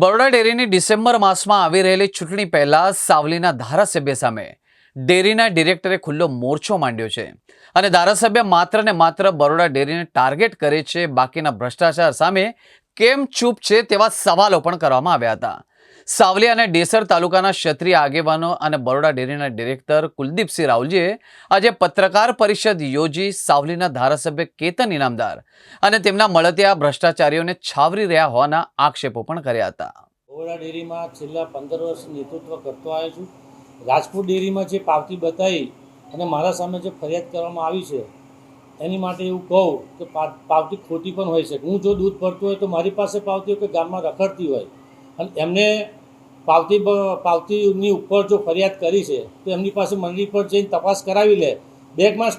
Baroda ડેરીની December માસમાં આવી રહેલી ચૂંટણી પહેલા સાવલીના ધારાસભ્ય સામે ડેરીના ડિરેક્ટરે ખુલ્લો મોરચો માંડ્યો છે. અને ધારાસભ્ય માત્ર ને માત્ર બરોડા ડેરીને ટાર્ગેટ કરે છે. બાકીના ભ્રષ્ટાચાર સામે કેમ ચૂપ છે તેવા સવાલો પણ કરવામાં આવ્યા હતા. સાવલી અને ડેસર તાલુકાના ક્ષત્રિય આગેવાનો અને બરોડા ડેરીના ડિરેક્ટર કુલદીપસિંહ રાવલજીએ આજે પત્રકાર પરિષદ યોજી સાવલીના ધારાસભ્ય કેતન ઇનામદાર અને તેમના મળતિયા ભ્રષ્ટાચારીઓને છાવરી રહ્યા હોવાના આક્ષેપો પણ કર્યા હતા. બરોડા ડેરીમાં છેલ્લા પંદર વર્ષ નેતૃત્વ કરતો આવ્યો છું. રાજપૂત ડેરીમાં જે પાવતી બતાવી અને મારા સામે જે ફરિયાદ કરવામાં આવી છે, એની માટે એવું કહું કે પાવતી ખોટી પણ હોઈ શકે. હું જો દૂધ ભરતું હોય તો મારી પાસે પાવતી હોય કે ગામમાં રખડતી હોય. અને એમને પાવતી પાવતીની ઉપર જો ફરિયાદ કરી છે તો એમની પાસે મંડળી પર જઈને તપાસ કરાવી લે. બેંકમાં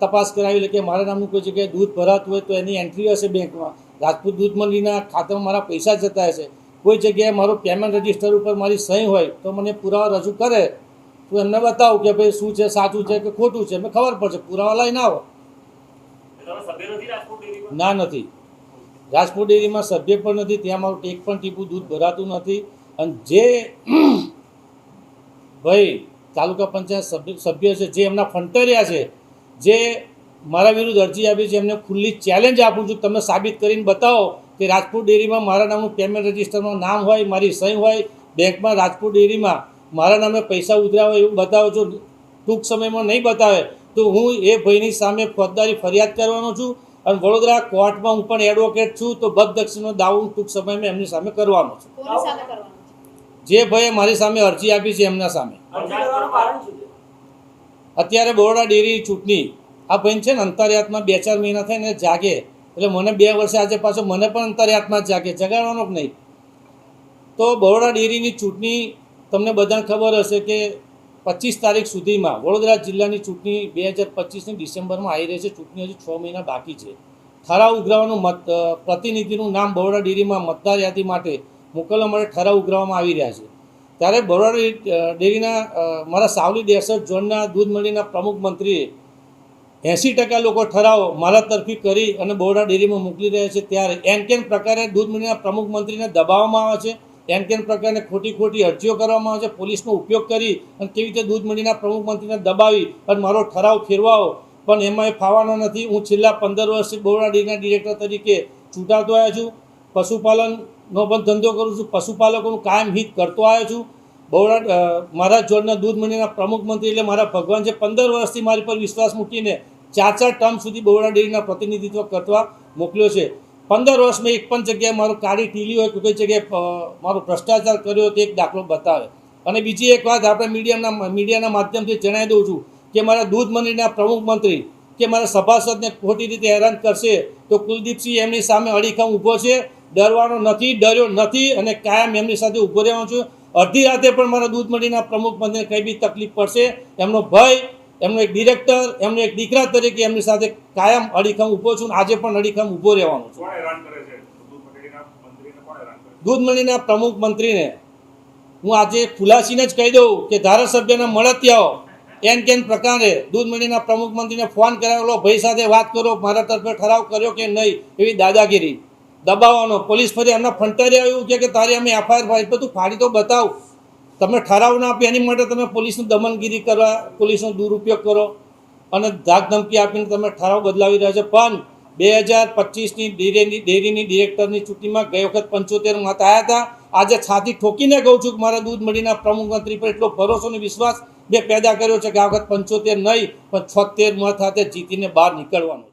તપાસ કરાવી લે કે મારા નામનું કોઈ જગ્યાએ દૂધ ભરાતું હોય તો એની એન્ટ્રી હશે બેંકમાં. રાજપૂત દૂધ મંડળીના ખાતામાં મારા પૈસા જતા હશે. કોઈ જગ્યાએ મારું પેમેન્ટ રજિસ્ટર ઉપર મારી સહી હોય તો મને પુરાવા રજૂ કરે. તો એમને બતાવું કે ભાઈ શું છે સાચું છે કે ખોટું છે એમને ખબર પડશે. પુરાવા લઈને આવો. ના નથી. રાજપૂત ડેરીમાં સભ્ય પણ નથી ત્યાં મારું ટેક પણ ટીપું દૂધ ભરાતું નથી. અને જે ભાઈ તાલુકા પંચાયત સભ્ય છે, જે એમના ફંટરિયા છે, જે મારા વિરુદ્ધ અરજી આપી છે, એમને ખુલ્લી ચેલેન્જ આપું છું. તમે સાબિત કરીને બતાવો કે રાજપૂત ડેરીમાં મારા નામનું પેમેન્ટ રજિસ્ટરમાં નામ હોય, મારી સહી હોય, બેંકમાં રાજપૂત ડેરીમાં મારા નામે પૈસા ઉતર્યા હોય એવું બતાવો છો. ટૂંક સમયમાં નહીં બતાવે, તો હું એ ભાઈની સામે ફોજદારી ફરિયાદ કરવાનો છું અને વડોદરા કોર્ટમાં હું પણ એડવોકેટ છું, તો બદદક્ષિણનો દાવો ટૂંક સમયમાં એમની સામે કરવાનો છું કોની સામે કરવાનું છે જે ભાઈએ મારી સામે અરજી આપી છે એમના સામે. અત્યારે બરોડા ડેરી ચૂંટણી આ ભાઈ છે ને અંતરિયાતમાં બે ચાર મહિના થઈને જાગે. એટલે મને બે વર્ષે આજે પાછો મને પણ અંતરિયાતમાં જાગે જગાડવાનો નહીં. તો બરોડા ડેરીની ચૂંટણી તમને બધાને ખબર હશે કે પચીસ તારીખ સુધીમાં વડોદરા જિલ્લાની ચૂંટણી બે હજાર પચીસની ડિસેમ્બરમાં આવી રહી છે. ચૂંટણી હજુ છ મહિના બાકી છે. ઠરાવ ઉઘરાવાનું મત પ્રતિનિધિનું નામ બરોડા ડેરીમાં મતદાર યાદી માટે મોકલવા માટે ઠરાવ ઉઘરાવવામાં આવી રહ્યા છે. ત્યારે બરોડા ડેરીના મારા સાવલી દેસર ઝોનના દૂધ મંડળીના પ્રમુખ મંત્રીએ એંસી ટકા લોકો ઠરાવ મારા તરફી કરી અને બરોડા ડેરીમાં મોકલી રહ્યા છે. ત્યારે એન કેન પ્રકારે દૂધ મંડળીના પ્રમુખ મંત્રીને દબાવવામાં આવે છે. એન કેન પ્રકારે ખોટી ખોટી અરજીઓ કરવામાં આવે છે. પોલીસનો ઉપયોગ કરી અને કેવી રીતે દૂધ મંડળીના પ્રમુખ મંત્રીને દબાવી અને મારો ઠરાવ ફેરવાઓ પણ એમાં એ ફાવાનો નથી. હું છેલ્લા પંદર વર્ષથી બરોડા ડેરીના ડિરેક્ટર તરીકે ચૂંટાતો આવ્યા છું. પશુપાલનનો પણ ધંધો કરું છું, પશુપાલકોનું કાયમ હિત કરતો આવ્યો છું. બરોડા મારા જોડના દૂધ મંડળીના પ્રમુખ મંત્રી એટલે મારા ભગવાન છે, પંદર વર્ષથી મારી પર વિશ્વાસ મૂકીને ચાર ચાર ટર્મ સુધી બરોડા ડેરીના પ્રતિનિધિત્વ કરવા મોકલ્યો છે. પંદર વર્ષ મેં એક પણ જગ્યાએ મારું કાળી ટીલી હોય કે કોઈ જગ્યાએ મારો ભ્રષ્ટાચાર કર્યો તો એક દાખલો બતાવે. અને બીજી એક વાત આપણે મીડિયાના મીડિયાના માધ્યમથી જણાવી દઉં છું કે મારા દૂધ મંડળીના પ્રમુખ મંત્રી કે મારા સભાસદને ખોટી રીતે હેરાન કરશે તો કુલદીપસિંહ એમની સામે અડીખમ ઊભો છે. ડરવાનો નથી ડર્યો નથી અને કાયમ એમની સાથે ઊભો રહેવાનો છું. અડધી રાતે પણ મારા દૂધ મંડળીના પ્રમુખ મંત્રીને કંઈ બી તકલીફ પડશે એમનો ભય એમનો એક ડિરેક્ટર એમનો એક દીકરા તરીકે એમની સાથે કાયમ અડીખમ ઊભો છું અને આજે પણ અડીખમ ઊભો રહેવાનો છે? દૂધ મંડળીના પ્રમુખ મંત્રીને હું આજે ખુલાસીને જ કહી દઉં કે ધારાસભ્યના મળતિયાઓ. એન કેન પ્રકારે દૂધ મંડળીના પ્રમુખ મંત્રીને ફોન કરાવેલો ભાઈ સાથે વાત કરો મારા તરફે ઠરાવ કર્યો કે નહીં એવી દાદાગીરી. દબાવવાનો. પોલીસ ફરી એમના ફંટારી આવ્યું, કે તારી અમે એફઆઈઆર ફાઈલ તું ફાડી તો બતાવ. તમે ઠરાવ ના આપી, એની માટે તમે પોલીસનું દમનગીરી કરવા, પોલીસનો દુરુપયોગ કરો. અને ધાક ધમકી આપીને તમે ઠરાવ બદલાવી રહ્યા છો. પણ બે હજાર પચીસની ડેરીની ડેરીની ડિરેક્ટરની ચૂંટણીમાં ગઈ વખત પંચોતેર મત આવ્યા હતા. આજે છાતી ઠોકીને કહું છું કે મારા દૂધ મંડીના પ્રમુખ મંત્રી પર એટલો ભરોસો અને વિશ્વાસ મેં પેદા કર્યો છે કે આ વખત પંચોતેર નહીં, પણ છોતેર મત સાથે જીતીને બહાર નીકળવાનું.